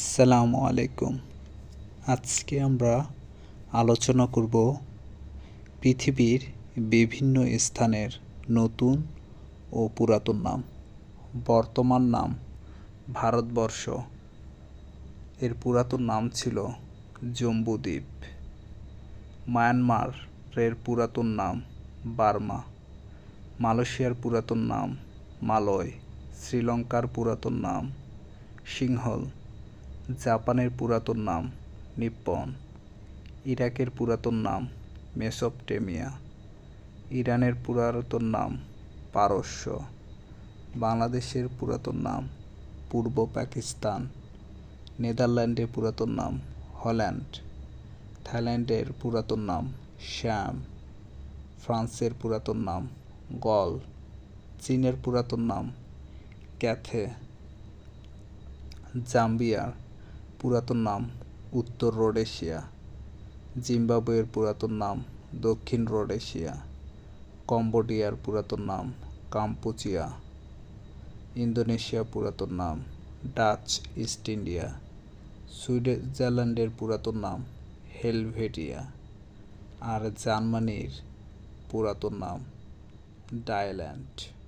আসসালামু আলাইকুম। আজকে আমরা আলোচনা করব পৃথিবীর বিভিন্ন স্থানের নতুন ও পুরাতন নাম। বর্তমান নাম ভারতবর্ষ। এর পুরাতন নাম ছিল জম্বুদ্বীপ। মায়ানমারের পুরাতন নাম বার্মা। মালয়েশিয়ার পুরাতন নাম মালয়। শ্রীলঙ্কার পুরাতন নাম সিংহল। জাপানের পুরাতন নাম নিপ্পন, ইরাকের পুরাতন নাম মেসোপটেমিয়া, ইরানের পুরাতন নাম পারস্য, বাংলাদেশের পুরাতন নাম পূর্ব পাকিস্তান, নেদারল্যান্ডের পুরাতন নাম হল্যান্ড, থাইল্যান্ডের পুরাতন নাম শ্যাম, ফ্রান্সের পুরাতন নাম গল, চীনের পুরাতন নাম ক্যাথে, জাম্বিয়ার পুরাতন নাম উত্তর রোডেশিয়া। জিম্বাবুয়ের পুরাতন নাম দক্ষিণ রোডেশিয়া। কম্বোডিয়ার পুরাতন নাম কাম্পুচিয়া। ইন্দোনেশিয়া পুরাতন নাম ডাচ ইস্ট ইন্ডিয়া। সুইজারল্যান্ডের পুরাতন নাম হেলভেটিয়া। আর জার্মানির পুরাতন নাম ডায়ল্যান্ড